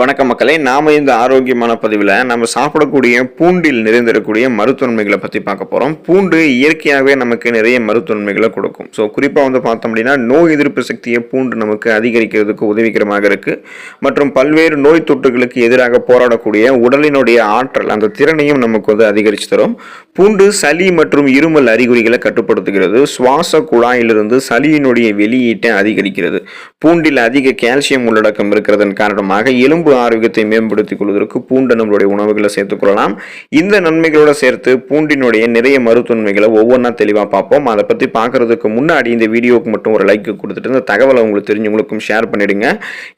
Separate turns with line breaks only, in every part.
வணக்கம் மக்களே நாம இந்த ஆரோக்கியமான பதிவில் நம்ம சாப்பிடக்கூடிய பூண்டில் நிறைந்திருக்கக்கூடிய மருத்துவன்மைகளை பற்றி பார்க்க போகிறோம் பூண்டு இயற்கையாகவே நமக்கு நிறைய மருத்துவன்மைகளை கொடுக்கும். ஸோ குறிப்பாக வந்து பார்த்தோம் அப்படின்னா நோய் எதிர்ப்பு சக்தியை பூண்டு நமக்கு அதிகரிக்கிறதுக்கு உதவிகரமாக இருக்குது மற்றும் பல்வேறு நோய் தொற்றுகளுக்கு எதிராக போராடக்கூடிய உடலினுடைய ஆற்றல் அந்த திறனையும் நமக்கு வந்து அதிகரித்து தரும். பூண்டு சளி மற்றும் இருமல் அறிகுறிகளை கட்டுப்படுத்துகிறது. சுவாச குழாயிலிருந்து சளியினுடைய வெளியீட்டை அதிகரிக்கிறது. பூண்டில் அதிக கால்சியம் உள்ளடக்கம் இருக்கிறதன் காரணமாக எலும்பு ஆரோக்கியத்தை மேம்படுத்திக் கொள்வதற்கு பூண்டை நம்மளுடைய உணவுகளை சேர்த்துக்கொள்ளலாம் இந்த நன்மைகளோட சேர்த்து பூண்டினுடைய நிறைய மருத்துவன்மைகளை ஒவ்வொன்றா தெளிவாக பார்ப்போம். அதை பற்றி பார்க்குறதுக்கு முன்னாடி இந்த வீடியோவுக்கு மட்டும் ஒரு லைக் கொடுத்துட்டு இந்த தகவலை உங்களுக்கு தெரிஞ்சவங்களுக்கும் ஷேர் பண்ணிடுங்க.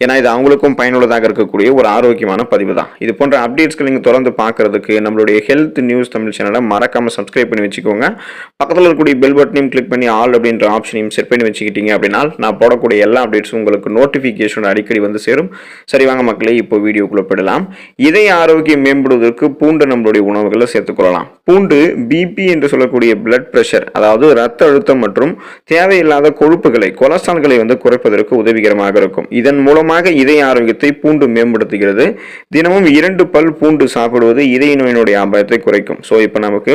ஏன்னா இது அவங்களுக்கும் பயனுள்ளதாக இருக்கக்கூடிய ஒரு ஆரோக்கியமான பதிவு தான். இது போன்ற அப்டேட்ஸ்களை நீங்கள் தொடர்ந்து பார்க்கறதுக்கு நம்மளுடைய ஹெல்த் நியூஸ் தமிழ் சேனலை மறக்காமல் சப்ஸ்கிரைப் பண்ணி வச்சுக்கோங்க. பக்கத்தில் இருக்கக்கூடிய பெல் பட்டனையும் கிளிக் பண்ணி ஆல் அப்படின்ற ஆப்ஷனையும் செட் பண்ணி வச்சுக்கிட்டீங்க அப்படின்னா நான் போடக்கூடிய எல்லா அப்டேட்ஸும் உங்களுக்கு நோட்டிஃபிகேஷன் அடிக்கடி வந்து சேரும். சரி வாங்க மக்களே இப்போ வீடியோக்குள்ள போயிடலாம். இதய ஆரோக்கியம் மேம்படுவதற்கு பூண்டு நம்மளுடைய உணவுகளை சேர்த்துக்கொள்ளலாம். பூண்டு பிபி என்று சொல்லக்கூடிய பிளட் பிரஷர் அதாவது ரத்த அழுத்தம் மற்றும் தேவையில்லாத கொழுப்புகளை கொலஸ்ட்ரால்களை வந்து குறைப்பதற்கு உதவிகரமாக இருக்கும். இதன் மூலமாக இதய ஆரோக்கியத்தை பூண்டு மேம்படுத்துகிறது. தினமும் இரண்டு பல் பூண்டு சாப்பிடுவது இதய நோயினுடைய ஆபத்தை குறைக்கும். ஸோ இப்போ நமக்கு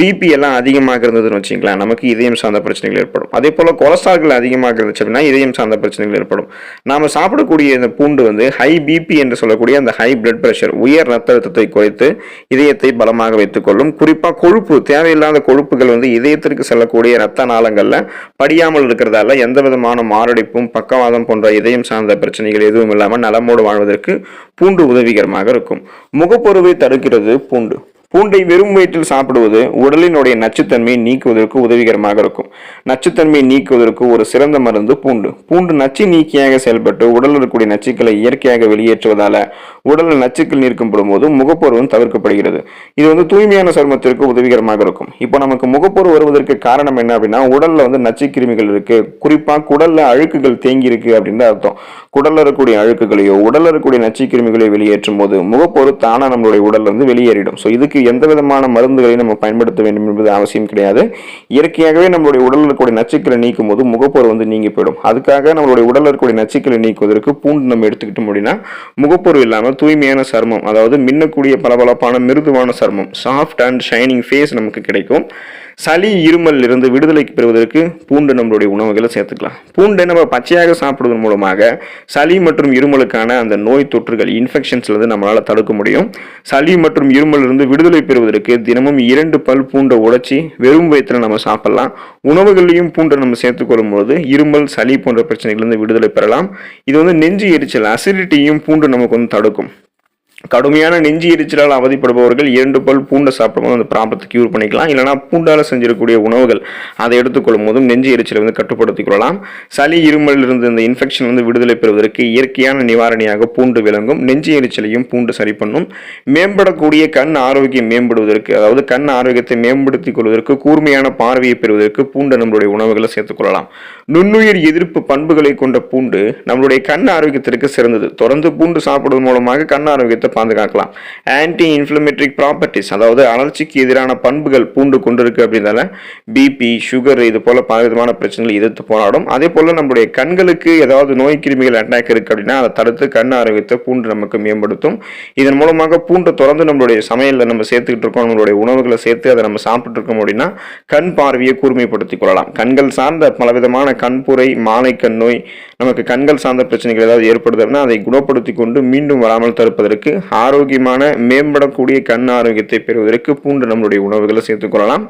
பிபி எல்லாம் அதிகமாக இருந்ததுன்னு வச்சுக்கலாம் நமக்கு இதயம் சார்ந்த பிரச்சனைகள் ஏற்படும். அதே போல் கொலஸ்ட்ரால்கள் அதிகமாக இருந்துச்சு அப்படின்னா இதயம் சார்ந்த பிரச்சனைகள் ஏற்படும். நாம் சாப்பிடக்கூடிய இந்த பூண்டு வந்து ஹை பிபி என்று சொல்லக்கூடிய அந்த ஹை பிளட் பிரஷர் உயர் ரத்த அழுத்தத்தை குறைத்து இதயத்தை பலமாக வைத்துக்கொள்ளும். குறிப்பாக கொழுப்பு தேவையில்லாத கொழுப்புகள் வந்து இதயத்திற்கு செல்லக்கூடிய இரத்த நாளங்களில் படியாமல் இருக்கிறதால எந்த விதமான மாரடைப்பும் பக்கவாதம் போன்ற இதயம் சார்ந்த பிரச்சனைகள் எதுவும் இல்லாமல் நலமோடு வாழ்வதற்கு பூண்டு உதவிகரமாக இருக்கும். முகப்பொருவை தடுக்கிறது பூண்டு. பூண்டை வெறும் வயிற்றில் சாப்பிடுவது உடலினுடைய நச்சுத்தன்மையை நீக்குவதற்கு உதவிகரமாக இருக்கும். நச்சுத்தன்மையை நீக்குவதற்கு ஒரு சிறந்த மருந்து பூண்டு. பூண்டு நச்சு நீக்கியாக செயல்பட்டு உடலில் இருக்கக்கூடிய நச்சுக்களை இயற்கையாக வெளியேற்றுவதால உடலில் நச்சுக்கள் நீர்க்கப்படும் போது முகப்பருவம் தவிர்க்கப்படுகிறது. இது வந்து தூய்மையான சருமத்திற்கு உதவிகரமாக இருக்கும். இப்போ நமக்கு முகப்பொரு வருவதற்கு காரணம் என்ன அப்படின்னா உடலில் வந்து நச்சு கிருமிகள் இருக்கு. குறிப்பாக குடல்ல அழுக்குகள் தேங்கி இருக்கு அப்படின்னு அர்த்தம். குடல்ல இருக்கக்கூடிய அழுக்குகளையோ உடல்ல இருக்கக்கூடிய நச்சு கிருமிகளையோ வெளியேற்றும் போது முகப்பொரு தானா நம்மளுடைய உடல்ல இருந்து வெளியேறிடும். ஸோ இதுக்கு எந்த விதமான மருந்துகளையும் நம்ம பயன்படுத்த வேண்டும் என்பது அவசியம் கிடையாது. இயற்கையாகவே நம்மளுடைய உடலில் இருக்கக்கூடிய நச்சுக்களை நீக்கும் போது முகப்பொரு வந்து நீங்கி போயிடும். அதுக்காக நம்மளுடைய உடலில் இருக்கக்கூடிய நச்சுக்களை நீக்குவதற்கு பூண்டு நம்ம எடுத்துக்கிட்டோம் அப்படின்னா முகப்பொரு இல்லாமல் தூய்மையான சருமம் அதாவது மின்னக்கூடிய பளபளப்பான மிருதுவான சர்மம் சாஃப்ட் அண்ட் ஷைனிங் ஃபேஸ் நமக்கு கிடைக்கும். சளி இருமல் இருந்து விடுதலைக்கு பெறுவதற்கு பூண்டு நம்மளுடைய உணவுகளை சேர்த்துக்கலாம். பூண்டை நம்ம பச்சையாக சாப்பிடுவதன் மூலமாக சளி மற்றும் இருமலுக்கான அந்த நோய் தொற்றுகள் இன்ஃபெக்ஷன்ஸ்லேருந்து நம்மளால் தடுக்க முடியும். சளி மற்றும் இருமல் இருந்து விடுதலை பெறுவதற்கு தினமும் இரண்டு பல் பூண்டை உடைச்சி வெறும் வயிற்றில் நம்ம சாப்பிடலாம். உணவுகள்லையும் பூண்டை நம்ம சேர்த்துக்கொள்ளும் போது இருமல் சளி போன்ற பிரச்சனைகள்லேருந்து விடுதலை பெறலாம். இது வந்து நெஞ்சு எரிச்சல் அசிடிட்டியும் பூண்டு நமக்கு வந்து தடுக்கும். கடுமையான நெஞ்சு எரிச்சலால் அவதிப்படுபவர்கள் இரண்டு பல் பூண்டை சாப்பிடும்போது அந்த ப்ராப்ளத்தை கியூர் பண்ணிக்கலாம். இல்லைனா பூண்டால் செஞ்சிருக்கக்கூடிய உணவுகள் அதை எடுத்துக்கொள்ளும் போதும் நெஞ்சு எரிச்சலை வந்து கட்டுப்படுத்திக் கொள்ளலாம். சளி இருமல் இருந்து இந்த இன்ஃபெக்ஷன் வந்து விடுதலை பெறுவதற்கு இயற்கையான நிவாரணியாக பூண்டு விளங்கும். நெஞ்சு எரிச்சலையும் பூண்டு சரி பண்ணும். மேம்படக்கூடிய கண் ஆரோக்கியம் மேம்படுவதற்கு அதாவது கண் ஆரோக்கியத்தை மேம்படுத்திக் கொள்வதற்கு கூர்மையான பார்வையை பெறுவதற்கு பூண்டு நம்மளுடைய உணவுகளை சேர்த்துக்கொள்ளலாம் நுண்ணுயிர் எதிர்ப்பு பண்புகளை கொண்ட பூண்டு நம்மளுடைய கண் ஆரோக்கியத்திற்கு சிறந்தது. தொடர்ந்து பூண்டு சாப்பிடுவதன் மூலமாக கண் ஆரோக்கியத்தை பாதுகாக்கலாம் ஆன்டி இன்ஃப்ளமேட்ரிக் ப்ராப்பர்ட்டிஸ் அதாவது அலர்ச்சிக்கு எதிரான பண்புகள் பூண்டு கொண்டிருக்கு அப்படின்னால பிபி சுகர் இது போல பல விதமான பிரச்சனைகள் எதிர்த்து போராடும். அதே போல நம்முடைய கண்களுக்கு ஏதாவது நோய் கிருமிகள் அட்டாக் இருக்கு அப்படின்னா அதை தடுத்து கண் ஆரோக்கியத்தை பூண்டு நமக்கு மேம்படுத்தும். இதன் மூலமாக பூண்டை தொடர்ந்து நம்மளுடைய சமையலில் நம்ம சேர்த்துக்கிட்டு இருக்கோம் நம்மளுடைய உணவுகளை சேர்த்து அதை நம்ம சாப்பிட்டு இருக்கோம் அப்படின்னா கண் பார்வையை கூர்மைப்படுத்திக் கொள்ளலாம். கண்கள் சார்ந்த பலவிதமான கண்புரை மாலை கண் நோய் நமக்கு கண்கள் சார்ந்த பிரச்சனைகள் ஏதாவது ஏற்படுது அப்படின்னா அதை குணப்படுத்தி கொண்டு மீண்டும் வராமல் தடுப்பதற்கு ஆரோக்கியமான மேம்படக்கூடிய கண் ஆரோக்கியத்தை பெறுவதற்கு பூண்டு நம்மளுடைய உணவுகளை சேர்த்துக்கொள்ளலாம்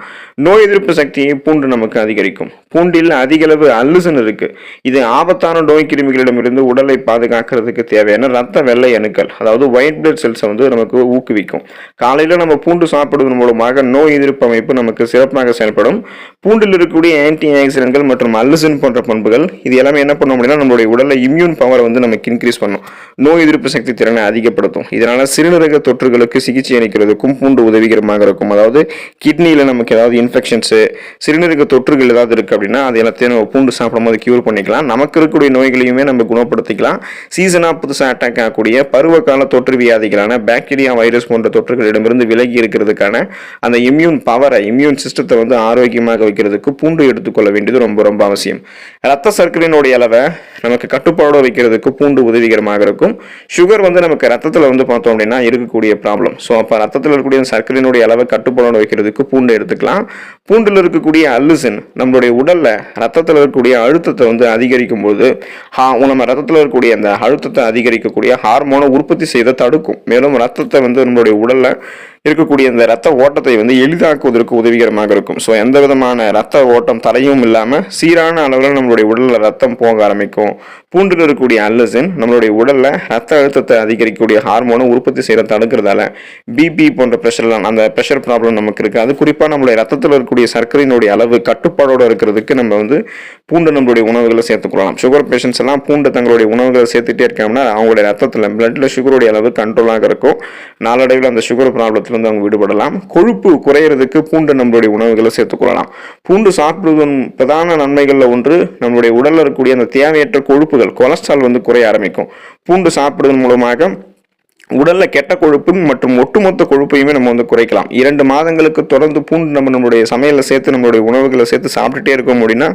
நோய் எதிர்ப்பு சக்தியை பூண்டு நமக்கு அதிகரிக்கும். பூண்டில் அதிக அளவு அல்லுசன் இருக்கு. இது ஆபத்தான நோய் கிருமிகளிடமிருந்து உடலை பாதுகாக்கிறதுக்கு தேவையான ரத்த வெள்ளை அணுக்கள் அதாவது ஒயிட் பிளட் செல்ஸை வந்து நமக்கு ஊக்குவிக்கும். காலையில் நம்ம பூண்டு சாப்பிடுவதன் மூலமாக நோய் எதிர்ப்பு அமைப்பு நமக்கு சிறப்பாக செயல்படும். பூண்டில் இருக்கக்கூடிய ஆன்டி ஆக்சிடென்ட்கள் மற்றும் அல்லுசன் போன்ற பண்புகள் இது எல்லாமே என்ன பண்ணும் அப்படின்னா நம்மளுடைய உடலில் இம்யூன் பவரை வந்து நமக்கு இன்க்ரீஸ் பண்ணும். நோய் எதிர்ப்பு சக்தி திறனை அதிகப்படுத்தும். இதனால் சிறுநீரக தொற்றுகளுக்கு சிகிச்சை அளிக்கிறதுக்கும் பூண்டு உதவிகரமாக இருக்கும். அதாவது கிட்னியில் நமக்கு ஏதாவது இன்ஃபெக்ஷன்ஸு சிறுநீரக தொற்றுகள் ஏதாவது இருக்குது அப்படின்னா அது எல்லாத்தையும் நம்ம பூண்டு சாப்பிடும்போது க்யூர் பண்ணிக்கலாம். நமக்கு இருக்கக்கூடிய நோய்களையுமே நம்ம குணப்படுத்திக்கலாம். சீசனாக புதுசாக அட்டாக் ஆகக்கூடிய பருவகால தொற்று வியாதிகளான பாக்டீரியா வைரஸ் போன்ற தொற்றுகளிடமிருந்து விலகி இருக்கிறதுக்கான அந்த இம்யூன் பவரை இம்யூன் சிஸ்டத்தை வந்து ஆரோக்கியமாக வைக்கிறதுக்கு பூண்டு எடுத்துக்கொள்ள வேண்டியது ரொம்ப ரொம்ப அவசியம். ரத்த சர்க்கரையினுடைய அளவை நமக்கு கட்டுப்பாடோடு வைக்கிறதுக்கு பூண்டு உதவிகரமாக இருக்கும். சுகர் வந்து நமக்கு ரத்தத்தில் வந்து பார்த்தோம் அப்படின்னா இருக்கக்கூடிய ப்ராப்ளம் ஸோ அப்போ ரத்தத்தில் இருக்கக்கூடிய அந்த சர்க்கரையினுடைய அளவை கட்டுப்பாடு வைக்கிறதுக்கு பூண்டு எடுத்துக்கலாம். பூண்டில் இருக்கக்கூடிய அல்லுசின் நம்மளுடைய உடலில் ரத்தத்தில் இருக்கக்கூடிய அழுத்தத்தை வந்து அதிகரிக்கும் போது ஹா நம்ம ரத்தத்தில் இருக்கக்கூடிய அந்த அழுத்தத்தை அதிகரிக்கக்கூடிய ஹார்மோனை உற்பத்தி செய்த தடுக்கும். மேலும் ரத்தத்தை வந்து நம்மளுடைய உடலில் இருக்கக்கூடிய இந்த ரத்த ஓட்டத்தை வந்து எளிதாக்குவதற்கு உதவிகரமாக இருக்கும். ஸோ எந்த விதமான ரத்த ஓட்டம் தடையும் இல்லாமல் சீரான அளவில் நம்மளுடைய உடலில் ரத்தம் போக ஆரம்பிக்கும். பூண்டில் இருக்கக்கூடிய அல்லசின் நம்மளுடைய உடலில் ரத்த அழுத்தத்தை அதிகரிக்கக்கூடிய ஹார்மோனை உற்பத்தி செய்கிற தடுக்கிறதால பிபி போன்ற ப்ரெஷர்லாம் அந்த ப்ரெஷர் ப்ராப்ளம் நமக்கு இருக்குது அது குறிப்பாக நம்மளுடைய ரத்தத்தில் இருக்கக்கூடிய சர்க்கரையினுடைய அளவு கட்டுப்பாடோடு இருக்கிறதுக்கு நம்ம வந்து பூண்டு நம்மளுடைய உணவுகளை சேர்த்துக்கொள்ளலாம் சுகர் பேஷண்ட்ஸ் எல்லாம் பூண்டு தங்களுடைய உணவுகளை சேர்த்துட்டே இருக்காங்கன்னா அவங்களுடைய ரத்தத்தில் பிளட்டில் சுகருடைய அளவு கண்ட்ரோலாக இருக்கும். நாளடைவில் அந்த சுகர் ப்ராப்ளத்தில் அவங்க விடுபடலாம். கொழுப்பு குறையிறதுக்கு பூண்டு நம்மளுடைய உணவுகளை சேர்த்துக்கொள்ளலாம் பூண்டு சாப்பிடுவதன் பிரதான நன்மைகளில் ஒன்று நம்மளுடைய உடலில் இருக்கக்கூடிய அந்த தேவையற்ற கொழுப்புகள் கொலஸ்ட்ரால் வந்து குறைய ஆரம்பிக்கும். பூண்டு சாப்பிடுவதன் மூலமாக உடல்ல கெட்ட கொழுப்பு மற்றும் ஒட்டுமொத்த கொழுப்பையுமே நம்ம வந்து குறைக்கலாம். இரண்டு மாதங்களுக்கு தொடர்ந்து பூண்டு நம்ம நம்மளுடைய சமையலில் சேர்த்து நம்மளுடைய உணவுகளை சேர்த்து சாப்பிட்டுட்டே இருக்கோம் அப்படின்னா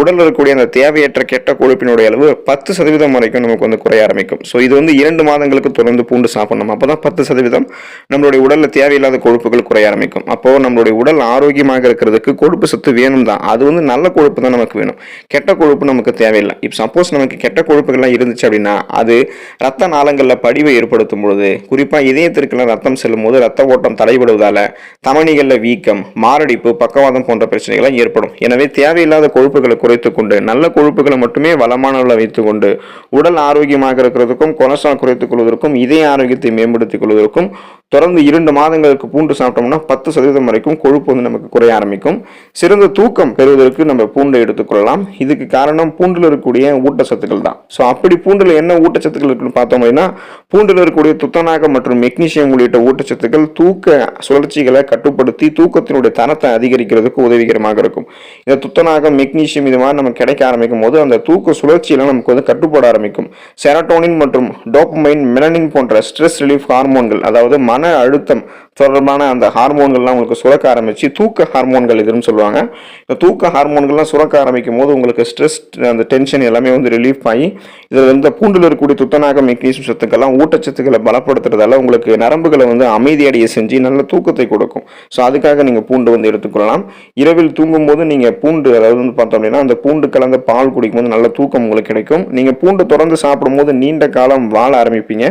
உடலில் இருக்கக்கூடிய அந்த தேவையற்ற கெட்ட கொழுப்பினுடைய அளவு பத்து சதவீதம் வரைக்கும் நமக்கு வந்து குறைய ஆரம்பிக்கும். ஸோ இது வந்து இரண்டு மாதங்களுக்கு தொடர்ந்து பூண்டு சாப்பிடணும். அப்போ தான் பத்து சதவீதம் நம்மளுடைய உடலில் தேவையில்லாத கொழுப்புகள் குறைய ஆரம்பிக்கும். அப்போ நம்மளுடைய உடல் ஆரோக்கியமாக இருக்கிறதுக்கு கொழுப்பு சத்து வேணும் தான். அது வந்து நல்ல கொழுப்பு தான் நமக்கு வேணும். கெட்ட கொழுப்பு நமக்கு தேவையில்லை. இப்போ சப்போஸ் நமக்கு கெட்ட கொழுப்புகள்லாம் இருந்துச்சு அப்படின்னா அது ரத்த நாளங்களில் படிவை ஏற்படுத்தும் பொழுது குறிப்பாக இதயத்திற்கெல்லாம் ரத்தம் செல்லும் போது ரத்த ஓட்டம் தடைபடுவதால் தமணிகளில் வீக்கம் மாரடைப்பு பக்கவாதம் போன்ற பிரச்சனைகள் ஏற்படும். எனவே தேவையில்லாத கொழுப்புகளை குறைத்து கொண்டு நல்ல கொழுப்புகளை மட்டுமே வளமான அளவில் வைத்துக்கொண்டு உடல் ஆரோக்கியமாக இருக்கிறதுக்கும் கொலஸ்ட்ரால் குறைத்துக் கொள்வதற்கும் இதய ஆரோக்கியத்தை மேம்படுத்திக் கொள்வதற்கும் தொடர்ந்து இரண்டு மாதங்களுக்கு பூண்டு சாப்பிட்டோம்னா பத்து சதவீதம் வரைக்கும் கொழுப்பு வந்து நமக்கு குறைய ஆரம்பிக்கும். சிறந்த தூக்கம் பெறுவதற்கு நம்ம பூண்டை எடுத்துக்கொள்ளலாம் இதுக்கு காரணம் பூண்டில் இருக்கக்கூடிய ஊட்டச்சத்துக்கள் தான். ஸோ அப்படி பூண்டில் என்ன ஊட்டச்சத்துக்கள் இருக்குன்னு பார்த்தோம் அப்படின்னா பூண்டில் இருக்கக்கூடிய துத்தநாகம் மற்றும் மெக்னீசியம் உள்ளிட்ட ஊட்டச்சத்துக்கள் தூக்க சுழற்சிகளை கட்டுப்படுத்தி தூக்கத்தினுடைய தரத்தை அதிகரிக்கிறதுக்கு உதவிகரமாக இருக்கும். இந்த துத்தநாகம் மெக்னீசியம் இது மாதிரி நம்ம கிடைக்க ஆரம்பிக்கும் போது அந்த தூக்க சுழற்சியெல்லாம் நமக்கு வந்து கட்டுப்பட ஆரம்பிக்கும். செரட்டோனின் மற்றும் டோப்மைன் மெலனின் போன்ற ஸ்ட்ரெஸ் ரிலீஃப் ஹார்மோன்கள் அதாவது மன அழுத்தம் தொடர்பான அந்த ஹார்மோன்கள்லாம் உங்களுக்கு சுரக்க ஆரம்பிச்சு தூக்க ஹார்மோன்கள் இதுன்னு சொல்லுவாங்க. இந்த தூக்க ஹார்மோன்கள்லாம் சுரக்க ஆரம்பிக்கும் போது உங்களுக்கு ஸ்ட்ரெஸ் அந்த டென்ஷன் எல்லாமே வந்து ரிலீஃப் ஆகி இதில் இந்த பூண்டில் இருக்கக்கூடிய துத்தநாக மெக்னீசியம் சத்துக்கள்லாம் ஊட்டச்சத்துக்களை பலப்படுத்துறதால உங்களுக்கு நரம்புகளை வந்து அமைதியடைய செஞ்சு நல்ல தூக்கத்தை கொடுக்கும். ஸோ அதுக்காக நீங்கள் பூண்டு வந்து எடுத்துக்கொள்ளலாம். இரவில் தூங்கும்போது நீங்கள் பூண்டு அதாவது வந்து பார்த்தோம் அப்படின்னா அந்த பூண்டு கலந்த பால் குடிக்கும்போது நல்ல தூக்கம் உங்களுக்கு கிடைக்கும். நீங்கள் பூண்டு தொடர்ந்து சாப்பிடும்போது நீண்ட காலம் வாழ ஆரம்பிப்பீங்க.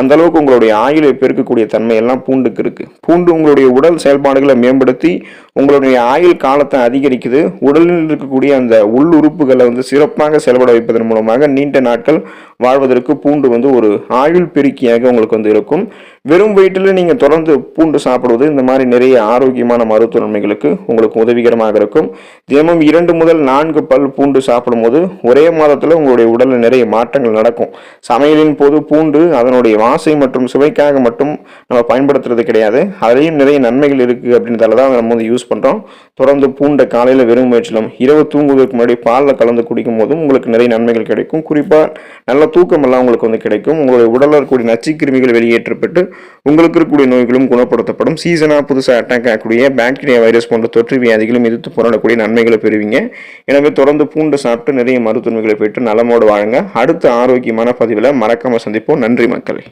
அந்த அளவுக்கு உங்களுடைய ஆயுளை பெருக்கக்கூடிய தன்மை எல்லாம் பூண்டுக்கு இருக்குது பூண்டு உங்களுடைய உடல் செயல்பாடுகளை மேம்படுத்தி உங்களுடைய ஆயுள் காலத்தை அதிகரிக்குது. உடலில் இருக்கக்கூடிய அந்த உள் உறுப்புகளை வந்து சிறப்பாக செயல்பட வைப்பதன் மூலமாக நீண்ட நாட்கள் வாழ்வதற்கு பூண்டு வந்து ஒரு ஆயுள் பெருக்கியாக உங்களுக்கு வந்து இருக்கும். வெறும் வயிற்றில் நீங்கள் தொடர்ந்து பூண்டு சாப்பிடுவது இந்த மாதிரி நிறைய ஆரோக்கியமான மருத்துவ நன்மைகளுக்கு உங்களுக்கு உதவிகரமாக இருக்கும். தினமும் இரண்டு முதல் நான்கு பல் பூண்டு சாப்பிடும்போது ஒரே மாதத்தில் உங்களுடைய உடலில் நிறைய மாற்றங்கள் நடக்கும். சமையலின் போது பூண்டு அதனுடைய வாசை மற்றும் சுவைக்காக மட்டும் நம்ம பயன்படுத்துறது கிடையாது. அதுலேயும் நிறைய நன்மைகள் இருக்குது அப்படின்றதால தான் நம்ம வந்து யூஸ் பண்ணுறோம் தொடர்ந்து பூண்டை காலையில் வெறும் முயற்சிலும் இரவு தூங்குவதற்கு முன்னாடி பாலில் கலந்து குடிக்கும் போதும் உங்களுக்கு நிறைய நன்மைகள் கிடைக்கும். குறிப்பாக நல்ல தூக்கம் எல்லாம் உங்களுக்கு வந்து கிடைக்கும். உங்களுடைய உடலில் இருக்கக்கூடிய கிருமிகள் வெளியேற்றப்பட்டு உங்களுக்கு இருக்கக்கூடிய நோய்களும் குணப்படுத்தப்படும். சீசனாக புதுசாக அட்டாக் ஆகக்கூடிய பாக்டீரியா வைரஸ் போன்ற தொற்று வியாதிகளும் எதிர்த்து போராடக்கூடிய நன்மைகளை பெறுவீங்க. எனவே தொடர்ந்து பூண்டு சாப்பிட்டு நிறைய மருத்துவமைகளை பெற்று நலமோடு வாழுங்க. அடுத்த ஆரோக்கியமான பதிவில் மறக்காமல் சந்திப்போம். நன்றி மக்களை.